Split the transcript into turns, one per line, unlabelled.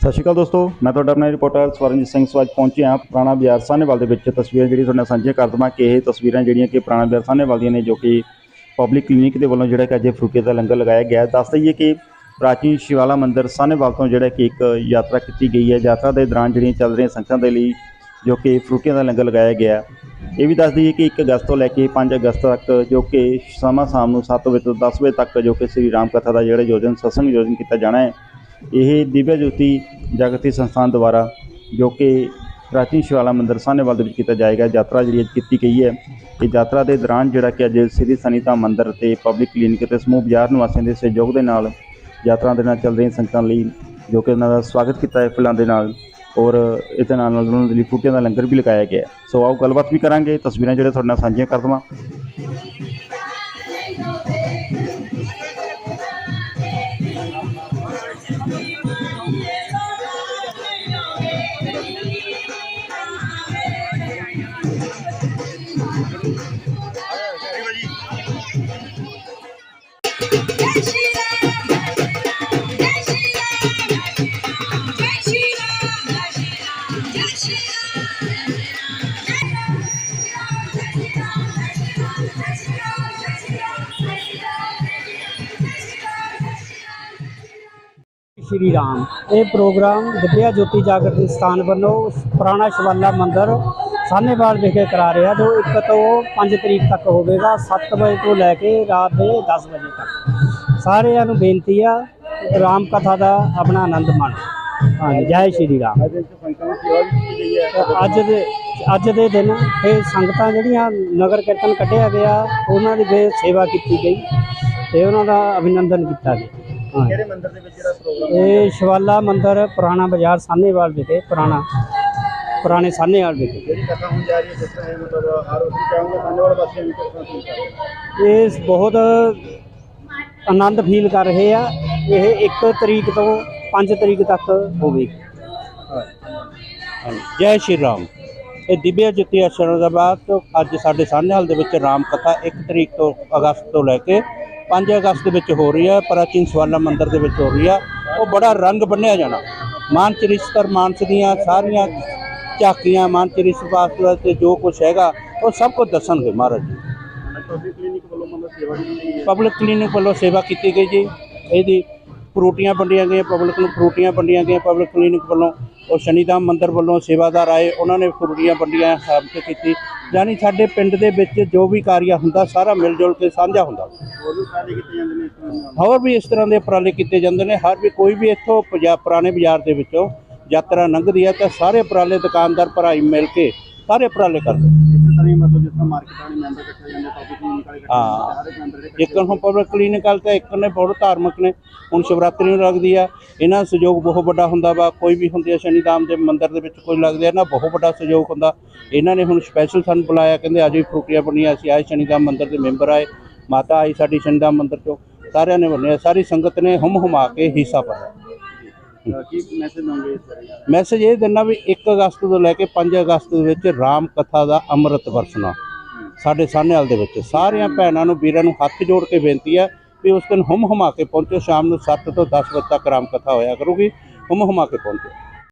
ਸਤਿ ਸ਼੍ਰੀ ਅਕਾਲ ਦੋਸਤੋ, ਮੈਂ ਤੁਹਾਡਾ ਆਪਣਾ ਰਿਪੋਰਟਰ ਸਵਰਨਜੀਤ ਸਿੰਘ ਸਵਾਜ ਪਹੁੰਚਿਆ ਹਾਂ ਪੁਰਾਣਾ ਬਿਆਰ ਸਾਹਨੇਵਾਲ ਦੇ ਵਿੱਚ। ਤਸਵੀਰਾਂ ਜਿਹੜੀ ਤੁਹਾਡੇ ਨਾਲ ਸਾਂਝੀਆਂ ਕਰ ਦਵਾਂ ਕਿ ਇਹ ਤਸਵੀਰਾਂ ਜਿਹੜੀਆਂ ਕਿ ਪੁਰਾਣਾ ਬਾਜ਼ਾਰ ਸਾਹਨੇਵਾਲ ਦੀਆਂ ਨੇ ਜੋ ਕਿ ਪਬਲਿਕ ਕਲੀਨਿਕ ਦੇ ਵੱਲੋਂ ਜਿਹੜਾ ਕਿ ਅੱਜ ਫਰੂਕੇ ਦਾ ਲੰਗਰ ਲਗਾਇਆ ਗਿਆ ਦੱਸ ਦਈਏ ਕਿ ਪ੍ਰਾਚੀਨ ਸ਼ਿਵਾਲਾ ਮੰਦਿਰ ਸਾਹਨੇਵਾਲ ਤੋਂ ਜਿਹੜਾ ਕਿ ਇੱਕ ਯਾਤਰਾ ਕੀਤੀ ਗਈ ਹੈ। ਯਾਤਰਾ ਦੇ ਦੌਰਾਨ ਜਿਹੜੀਆਂ ਚੱਲ ਰਹੀਆਂ ਸੰਗਤਾਂ ਦੇ ਲਈ ਜੋ ਕਿ ਫਰੂਕੇ ਦਾ ਲੰਗਰ ਲਗਾਇਆ ਗਿਆ ਇਹ ਵੀ ਦੱਸ ਦਈਏ ਕਿ 1 ਅਗਸਤ ਤੋਂ ਲੈ ਕੇ 5 ਅਗਸਤ ਤੱਕ ਜੋ ਕਿ ਸਮਾਂ ਸ਼ਾਮ ਨੂੰ 7 ਵਜੇ ਤੋਂ 10 ਵਜੇ ਤੱਕ ਜੋ ਕਿ ਸ੍ਰੀ ਰਾਮ ਕਥਾ ਦਾ ਜਿਹੜਾ ਯੋਜਨ ਸਤਸੰਗ ਯੋਜਨ ਕੀਤਾ ਜਾਣਾ ਹੈ। ਇਹ ਦਿਵਯ ਜੋਤੀ ਜਾਗਰਤੀ ਸੰਸਥਾਨ ਦੁਆਰਾ ਜੋ ਕਿ ਪ੍ਰਾਚੀਨ ਸ਼ਿਵਾਲਾ ਮੰਦਿਰ ਸਾਹਨੇਵਾਲ ਦੇ ਵਿੱਚ ਕੀਤਾ ਜਾਏਗਾ। ਯਾਤਰਾ ਜਿਹੜੀ ਅੱਜ ਕੀਤੀ ਗਈ ਹੈ। ਇਹ ਯਾਤਰਾ ਦੇ ਦੌਰਾਨ ਜਿਹੜਾ ਕਿ ਅੱਜ ਸ੍ਰੀ ਸਨੀਤਾ ਮੰਦਿਰ ਤੇ ਪਬਲਿਕ ਕਲੀਨਿਕ ਤੇ ਸਮੂਹ ਬਾਜ਼ਾਰ ਨਿਵਾਸੀਆਂ ਦੇ ਸਹਿਯੋਗ ਦੇ ਨਾਲ ਯਾਤਰਾ ਦੇ ਨਾਲ ਚੱਲ ਰਹੀਆਂ ਸੰਗਤਾਂ ਲਈ ਜੋ ਕਿ ਉਹਨਾਂ ਦਾ ਸਵਾਗਤ ਕੀਤਾ ਹੈ ਫੁੱਲਾਂ ਦੇ ਨਾਲ ਔਰ ਇਹਦੇ ਨਾਲ ਨਾਲ ਉਹਨਾਂ ਦੇ ਲਈ ਫੂਕਿਆਂ ਦਾ ਲੰਗਰ ਵੀ ਲਗਾਇਆ ਗਿਆ ਸੋ ਆਓ ਗੱਲਬਾਤ ਵੀ ਕਰਾਂਗੇ। ਤਸਵੀਰਾਂ ਜਿਹੜੇ ਤੁਹਾਡੇ ਨਾਲ ਸਾਂਝੀਆਂ ਕਰ ਦੇਵਾਂ।
ਸ਼੍ਰੀ ਰਾਮ। ਇਹ ਪ੍ਰੋਗਰਾਮ ਵਿਦਿਆ ਜੋਤੀ ਜਾਗਰਤੀ ਸਥਾਨ ਵੱਲੋਂ ਪੁਰਾਣਾ ਸ਼ਿਵਾਲਾ ਮੰਦਿਰ ਸਾਹਨੇਵਾਲ ਵਿਖੇ ਕਰਾ ਰਿਹਾ, ਜੋ 1 ਤੋਂ 5 ਤਰੀਕ ਤੱਕ ਹੋਵੇਗਾ 7 ਵਜੇ ਤੋਂ ਲੈ ਕੇ ਰਾਤ ਦੇ 10 ਵਜੇ ਤੱਕ। ਸਾਰਿਆਂ ਨੂੰ ਬੇਨਤੀ ਆ ਰਾਮ ਕਥਾ ਦਾ ਆਪਣਾ ਆਨੰਦ ਮਾਣੋ। ਹਾਂਜੀ ਜੈ ਸ਼੍ਰੀ ਰਾਮ। ਅੱਜ ਦੇ ਅੱਜ ਦੇ ਦਿਨ ਇਹ ਸੰਗਤਾਂ ਜਿਹੜੀਆਂ ਨਗਰ ਕੀਰਤਨ ਕੱਢਿਆ ਗਿਆ ਉਹਨਾਂ ਦੀ ਬੇ ਸੇਵਾ ਕੀਤੀ ਗਈ ਤੇ ਉਹਨਾਂ ਦਾ ਅਭਿਨੰਦਨ ਕੀਤਾ ਗਿਆ।
ਕਿਹੜੇ ਮੰਦਿਰ ਦੇ ਵਿੱਚ ਜਿਹੜਾ ਪ੍ਰੋਗਰਾਮ
ਇਹ ਸ਼ਿਵਾਲਾ ਮੰਦਿਰ ਪੁਰਾਣਾ ਬਾਜ਼ਾਰ ਸਾਹਨੇਵਾਲ ਵਿਖੇ ਪੁਰਾਣਾ ਪੁਰਾਣੇ ਸਾਹਨੇਵਾਲ ਵਿਖੇ।
ਜਿਹੜੀ ਕਥਾ ਹੋਣ ਜਾ ਰਹੀ ਹੈ ਜਿਸ ਤਰ੍ਹਾਂ ਇਹ ਮਤਲਬ ਹਰ ਉਸ ਚਾਹੂੰਗਾ ਸਾਹਮਣੇ ਵਾਲੇ ਪਾਸੇ ਵੀ ਕਿਸ ਤਰ੍ਹਾਂ ਫੀਲ ਕਰ ਰਹੇ ਹੋ?
ਇਹ ਬਹੁਤ ਆਨੰਦ ਫੀਲ ਕਰ ਰਹੇ ਆ। ਇਹ 1 ਤਰੀਕ ਤੋਂ 5 ਤਰੀਕ ਤੱਕ ਹੋਵੇਗੀ।
ਹਾਂਜੀ, ਜੈ ਸ਼੍ਰੀ ਰਾਮ। ਇਹ ਦਿਵਿਆ ਜੋਤੀ ਆਸ਼ਰਮ ਦਾ ਬਾਅਦ ਤੋਂ ਅੱਜ ਸਾਡੇ ਸਾਹਨੇਵਾਲ ਦੇ ਵਿੱਚ ਰਾਮ ਕਥਾ 1 ਤਰੀਕ ਤੋਂ ਅਗਸਤ ਤੋਂ ਲੈ ਕੇ 5 ਅਗਸਤ ਦੇ ਵਿੱਚ ਹੋ ਰਹੀ ਹੈ ਪ੍ਰਾਚੀਨ ਸਵਾਲਾ ਮੰਦਿਰ ਦੇ ਵਿੱਚ ਹੋ ਰਹੀ ਆ। ਉਹ ਬੜਾ ਰੰਗ ਬੰਨਿਆ ਜਾਣਾ। ਮਾਨ ਚਰਿਸਤਰ ਮਾਨਸ ਦੀਆਂ ਸਾਰੀਆਂ ਝਾਕੀਆਂ ਮਾਨ ਚਰਿਸਤਰ ਪਾਸਲਾ ਤੇ ਜੋ ਕੁਝ ਹੈਗਾ ਉਹ ਸਭ ਕੁਝ ਦੱਸਣਗੇ ਮਹਾਰਾਜ ਜੀ।
ਹੈ?
ਪਬਲਿਕ ਕਲੀਨਿਕ ਵੱਲੋਂ ਸੇਵਾ ਕੀਤੀ ਗਈ ਜੀ। ਇਹਦੀ ਫਰੂਟੀਆਂ ਵੰਡੀਆਂ ਗਈਆਂ ਪਬਲਿਕ ਨੂੰ ਫਰੂਟੀਆਂ ਵੰਡੀਆਂ ਗਈਆਂ ਪਬਲਿਕ ਕਲੀਨਿਕ ਵੱਲੋਂ ਉਹ ਸ਼ਨੀਦਾਮ ਮੰਦਿਰ ਵੱਲੋਂ ਸੇਵਾਦਾਰ ਆਏ ਉਹਨਾਂ ਨੇ ਫਰੂਟੀਆਂ ਵੰਡੀਆਂ ਸਾਬਤ ਕੀਤੀ। ਯਾਨੀ ਸਾਡੇ ਪਿੰਡ ਦੇ ਵਿੱਚ ਜੋ ਵੀ ਕਾਰਿਆ ਹੁੰਦਾ ਸਾਰਾ ਮਿਲ ਜੁਲ ਕੇ ਸਾਂਝਾ ਹੁੰਦਾ। ਹੋਰ ਵੀ ਇਸ ਤਰ੍ਹਾਂ ਦੇ ਉਪਰਾਲੇ ਕੀਤੇ ਜਾਂਦੇ ਨੇ। ਹਰ ਵੀ ਕੋਈ ਵੀ ਇੱਥੋਂ ਪੰਜਾਬ ਪੁਰਾਣੇ ਬਾਜ਼ਾਰ ਦੇ ਵਿੱਚੋਂ ਯਾਤਰਾ ਲੰਘਦੀ ਹੈ ਤਾਂ ਸਾਰੇ ਉਪਰਾਲੇ ਦੁਕਾਨਦਾਰ ਭਰਾਈ ਮਿਲ ਕੇ ਸਾਰੇ ਉਪਰਾਲੇ ਕਰਦੇ
ਇਸੇ ਤਰ੍ਹਾਂ ਹੀ ਮਤਲਬ ਜਿਸ ਤਰ੍ਹਾਂ ਮਾਰਕੀਟ ਵਾਲੇ ਮੈਂਬਰ ਇਕੱਠੇ ਜਾਂਦੇ ਪਬਲਿਕ ਕਲੀਨਿਕ ਵਾਲੇ ਇਕੱਠੇ
ਹਾਂ।
ਜਾਂਦੇ ਸਾਰੇ ਮੈਂਬਰ ਦੇ
ਇੱਕ ਹੁਣ ਪਬਲਿਕ ਕਲੀਨਿਕ ਵਾਲ ਤਾਂ ਇੱਕ ਨੇ ਬਹੁਤ ਧਾਰਮਿਕ ਨੇ ਹੁਣ ਸ਼ਿਵਰਾਤਰੀ ਨੂੰ ਲੱਗਦੀ ਆ ਇਹਨਾਂ ਦਾ ਸਹਿਯੋਗ ਬਹੁਤ ਵੱਡਾ ਹੁੰਦਾ ਵਾ ਕੋਈ ਵੀ ਹੁੰਦੀ ਆ ਸ਼ਨੀਦਾਮ ਦੇ ਮੰਦਿਰ ਦੇ ਵਿੱਚ ਕੋਈ ਲੱਗਦੀ ਆ ਨਾ ਬਹੁਤ ਵੱਡਾ ਸਹਿਯੋਗ ਹੁੰਦਾ। ਇਹਨਾਂ ਨੇ ਹੁਣ ਸਪੈਸ਼ਲ ਸਾਨੂੰ ਬੁਲਾਇਆ ਕਹਿੰਦੇ ਅੱਜ ਵੀ ਫਰੂਟੀਆਂ ਬਣੀਆਂ ਅਸੀਂ ਆਏ ਸ਼ਨੀਦਾਮ ਮੰਦਿਰ ਦੇ ਮੈਂਬਰ ਆਏ ਮਾਤਾ ਆਈ ਸਾਡੀ ਸ਼ਨੀਦਾਮ ਮੰਦਿਰ ਤੋਂ ਸਾਰਿਆਂ ਨੇ ਬੰਨਿਆ ਸਾਰੀ ਸੰਗਤ ਨੇ ਹਮ ਹਮਾ ਕੇ ਹਿੱਸਾ ਪਾਇਆ।
ਅਹ ਕੀ ਮੈਸੇਜ ਦਵਾਂਗੇ ਇਸ ਬਾਰੇ?
ਮੈਸੇਜ ਇਹ ਦਿੰਦਾ ਵੀ 1 ਅਗਸਤ ਤੋਂ ਲੈ ਕੇ 5 ਅਗਸਤ ਦੇ ਵਿੱਚ ਰਾਮ ਕਥਾ ਦਾ ਅੰਮ੍ਰਿਤ ਵਰਸਣਾ। ਸਾਡੇ ਸਾਹਨੇਵਾਲ ਦੇ ਵਿੱਚ। ਸਾਰੀਆਂ ਭੈਣਾਂ ਨੂੰ, ਵੀਰਾਂ ਨੂੰ ਹੱਥ ਜੋੜ ਕੇ ਬੇਨਤੀ ਹੈ ਵੀ ਉਸ ਦਿਨ ਹਮ ਹਮਾ ਕੇ ਪਹੁੰਚੋ, ਸ਼ਾਮ ਨੂੰ 7 ਤੋਂ 10 ਵਜੇ ਤੱਕ ਰਾਮ ਕਥਾ ਹੋਇਆ ਕਰੂਗੀ। ਹਮ ਹਮਾ ਕੇ ਪਹੁੰਚੋ।